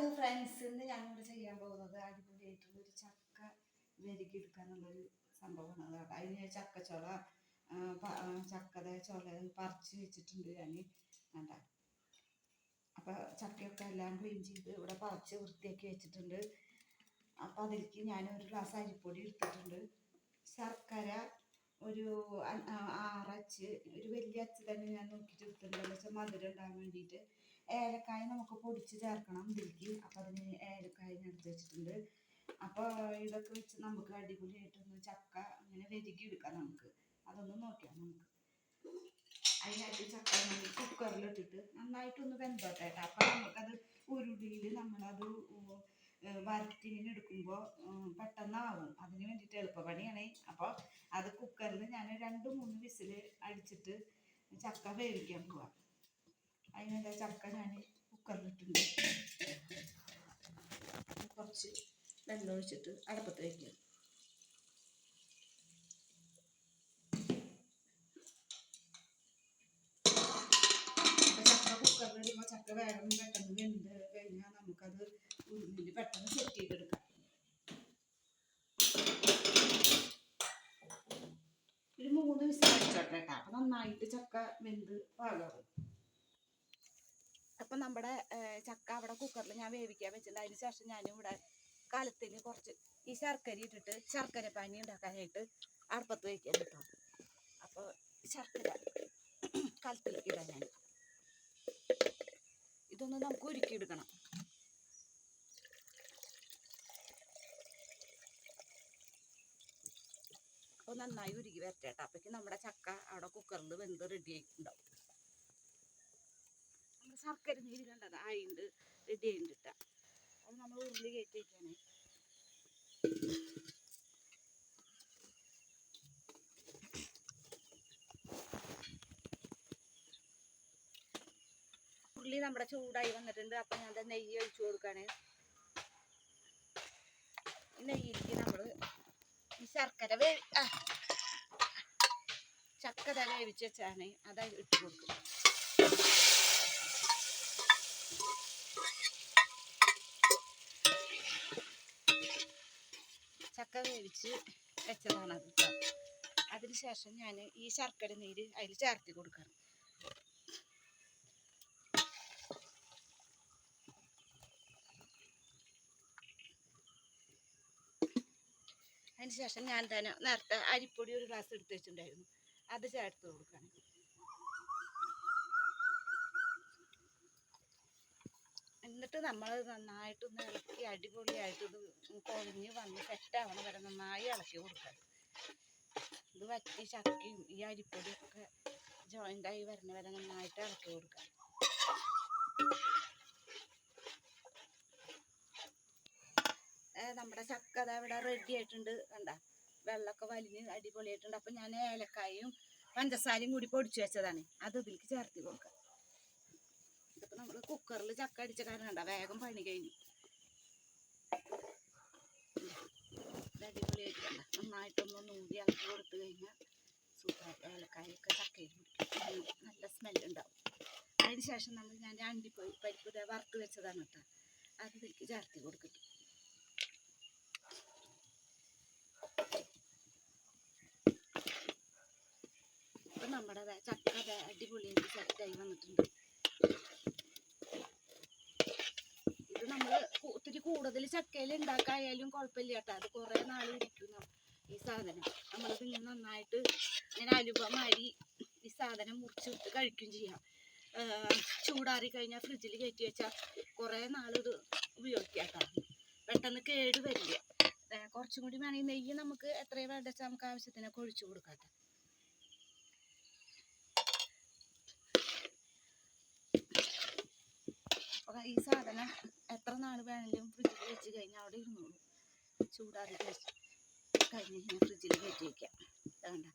Hello friends ഇന്ന് ഞങ്ങൾ ചെയ്യാൻ പോകുന്നത് അടിപൊളിയായിട്ടുള്ള ഒരു ചക്ക വെരുക്കിയെടുക്കാനുള്ളൊരു സംഭവമാണ്. കേട്ടോ അതിന് ചക്കച്ചോള ചക്കത ചോള പറിച്ച് വെച്ചിട്ടുണ്ട് ഞാൻ വേണ്ട അപ്പോൾ ചക്കയൊക്കെ എല്ലാം ക്ലീൻ ചെയ്ത് ഇവിടെ പറിച്ച് വൃത്തിയാക്കി വെച്ചിട്ടുണ്ട്. അപ്പോൾ അതിലേക്ക് ഞാൻ ഒരു ഗ്ലാസ് അരിപ്പൊടി എടുത്തിട്ടുണ്ട്. ശർക്കര ഒരു ആറച്ച് ഒരു വലിയ അച്ച് തന്നെ ഞാൻ നോക്കിയിട്ട് എടുത്തിട്ടുണ്ട്. എന്ന് വെച്ചാൽ മധുരം ഉണ്ടാകാൻ വേണ്ടിയിട്ട് ഏലക്കായ നമുക്ക് പൊടിച്ച് ചേർക്കണം ഇതിലേക്ക്. അപ്പോൾ അതിന് ഏലക്കായ ഞാൻ എടുത്ത് വെച്ചിട്ടുണ്ട്. അപ്പോൾ ഇതൊക്കെ വെച്ച് നമുക്ക് അടിപൊളിയായിട്ടൊന്ന് ചക്ക ഇങ്ങനെ വെരുകി എടുക്കാം നമുക്ക്. അതൊന്ന് നോക്കാം നമുക്ക്. അതിനായിട്ട് ചക്ക കുക്കറിലിട്ടിട്ട് നന്നായിട്ടൊന്ന് വെന്തോട്ടെ കേട്ടോ. അപ്പോൾ നമുക്കത് ഉരുളിയിൽ നമ്മളത് ഏഹ് പെട്ടെന്ന് പെട്ടെന്നാവും. അതിന് വേണ്ടിയിട്ട് എളുപ്പപ്പണിയാണ് അപ്പോൾ അത് കുക്കറിൽ ഞാൻ രണ്ട് മൂന്ന് വിസിൽ അടിച്ചിട്ട് ചക്ക വേവിക്കാൻ പോവാം. അതിനെന്താ ചക്ക ഞാൻ കുക്കറിലിട്ടുണ്ട് കുറച്ച് വെള്ളം ഒഴിച്ചിട്ട് അടപ്പത്ത് ചക്ക കുക്കറിലിടുമ്പോൾ ചക്ക വേഗം പെട്ടെന്ന് വെന്ത് കഴിഞ്ഞാൽ നമുക്കത് ഉരുളിൽ പെട്ടെന്ന് സെറ്റ് ചെയ്തെടുക്കാം ഒരു മൂന്ന് വിസിൽ കേട്ടോ. അപ്പം നന്നായിട്ട് ചക്ക വെന്ത് പാകാവും. അപ്പം നമ്മുടെ ചക്ക അവിടെ കുക്കറിൽ ഞാൻ വേവിക്കാൻ വെച്ചിട്ടുണ്ട്. അതിന് ശേഷം ഞാൻ ഇവിടെ കലത്തിന് കുറച്ച് ഈ ശർക്കര ഇട്ടിട്ട് ശർക്കര പാനി ഉണ്ടാക്കാനായിട്ട് അടുപ്പത്ത് വയ്ക്കാൻ കേട്ടോ. അപ്പോൾ ശർക്കര കലത്തിലേക്ക് ഇടാൻ ഞാൻ. ഇതൊന്ന് നമുക്ക് ഉരുക്കിയെടുക്കണം അപ്പോൾ നന്നായി ഉരുകി വരട്ടെ കേട്ടോ. അപ്പോഴേക്കും നമ്മുടെ ചക്ക അവിടെ കുക്കറിൽ വെന്ത് റെഡി ശർക്കര നീര് കണ്ടത് ആയിണ്ട് റെഡി ആയിട്ടുണ്ട് ട്ടാ. അത് നമ്മൾ ഉരുളി കയറ്റി വയ്ക്കാനേ നമ്മുടെ ചൂടായി വന്നിട്ടുണ്ട്. അപ്പൊ ഞാൻ നെയ്യ് ഒഴിച്ചു കൊടുക്കാണ്. ഈ നെയ്യിലേക്ക് നമ്മൾ ഈ ശർക്കര വേ ആ. ചക്ക ദേ വേവിച്ച് വെച്ചാണ്. അതായത് ഇട്ട് കൊടുക്കും ചക്ക വേവിച്ച് വെച്ചതാണ് അത് അതിന് അതിനുശേഷം ഞാൻ ഈ ശർക്കര നീര് അതിൽ ചേർത്തി കൊടുക്കണം. അതിനുശേഷം ഞാൻ തന്നെ നേരത്തെ അരിപ്പൊടി ഒരു ഗ്ലാസ് എടുത്ത് വെച്ചിട്ടുണ്ടായിരുന്നു. അത് ചേർത്ത് കൊടുക്കണം. എന്നിട്ട് നമ്മൾ നന്നായിട്ടൊന്ന് ഇളക്കി അടിപൊളിയായിട്ട് ഇത് കൊഴിഞ്ഞ് വന്ന് സെറ്റാവണ വരെ നന്നായി ഇളക്കി കൊടുക്കണം. ഇത് വറ്റി ചക്കയും ഈ അരിപ്പൊടിയൊക്കെ ജോയിന്റായി വരുന്ന വരെ നന്നായിട്ട് ഇളക്കി കൊടുക്കാം നമ്മുടെ ചക്ക അതാ ഇവിടെ റെഡി ആയിട്ടുണ്ട്. കണ്ട? വെള്ളമൊക്കെ വലിഞ്ഞ് അടിപൊളിയായിട്ടുണ്ട്. അപ്പം ഞാൻ ഏലക്കായും പഞ്ചസാരയും കൂടി പൊടിച്ചു വെച്ചതാണ്. അത് ഇതിലേക്ക് ചേർത്ത് കൊടുക്കാം. നമ്മൾ കുക്കറിൽ ചക്ക അടിച്ച കാരണം കണ്ട? വേഗം പണി കഴിഞ്ഞു. ഇത് അടിപൊളിയായിട്ട് കണ്ട? നന്നായിട്ടൊന്ന് നൂതി ഇളക്കി കൊടുത്തു കഴിഞ്ഞാൽ സൂപ്പർ ഏലക്കായൊക്കെ ചക്കയിൽ പിടിക്കും നല്ല സ്മെല്ലുണ്ടാവും അതിന് ശേഷം നമ്മൾ ഞാൻ അണ്ടിപ്പോയി പരിപ്പ് ദേ വറുത്ത് വെച്ചതാണ് കേട്ടോ. അത് ഇതിലേക്ക് ചേർത്തി കൊടുക്കട്ടെ ഇപ്പൊ നമ്മുടെ ചക്ക അടിപൊളിയായിട്ട് സെറ്റായി വന്നിട്ടുണ്ട് ഇത് നമ്മൾ ഒത്തിരി കൂടുതൽ ചക്കയിൽ ഉണ്ടാക്കായാലും കുഴപ്പമില്ല കേട്ടോ. അത് കുറേ നാൾ ഇരിക്കും ഈ സാധനം. നമ്മളിത് ഇങ്ങനെ നന്നായിട്ട് ഇങ്ങനെ അലുപമാരി ഈ സാധനം മുറിച്ചിട്ട് കഴിക്കുകയും ചെയ്യാം. ചൂടാറി കഴിഞ്ഞാൽ ഫ്രിഡ്ജിൽ കയറ്റി വെച്ചാൽ കുറേ നാൾ ഇത് ഉപയോഗിക്കാം കേട്ടോ. പെട്ടെന്ന് കേട് വരില്ല. കുറച്ചും കൂടി വേണമെങ്കിൽ നെയ്യ് നമുക്ക് എത്രയും വേണ്ട നമുക്ക് ആവശ്യത്തിനൊക്കെ ഒഴിച്ചു കൊടുക്കാം ട്ടോ. അപ്പൊ ഈ സാധനം എത്ര നാൾ വേണമെങ്കിലും ഫ്രിഡ്ജിൽ വെച്ച് കഴിഞ്ഞാൽ അവിടെ ഇരുന്നോളൂ. ചൂടാറി കഴിഞ്ഞ് കഴിഞ്ഞാൽ ഫ്രിഡ്ജിൽ കയറ്റി വയ്ക്കാം വേണ്ട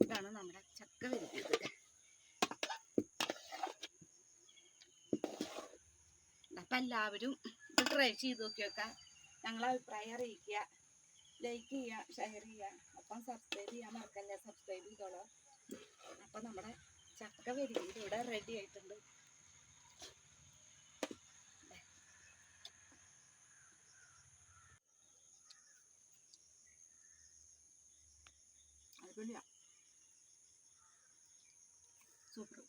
ഇതാണ് നമ്മുടെ ചക്ക വരുന്നത്. അപ്പം എല്ലാവരും ഇത് ട്രൈ ചെയ്ത് നോക്കി വെക്കാം ഞങ്ങളെ അഭിപ്രായം അറിയിക്കുക. ലൈക്ക് ചെയ്യുക ഷെയർ ചെയ്യുക. അപ്പം സബ്സ്ക്രൈബ് ചെയ്യാൻ മറക്കല്ല? സബ്സ്ക്രൈബ് ചെയ്തോളാം. അപ്പം നമ്മുടെ ചക്ക വരുന്നത് ഇവിടെ റെഡി ആയിട്ടുണ്ട്. കുഴപ്പമില്ല സൂപ്പർ.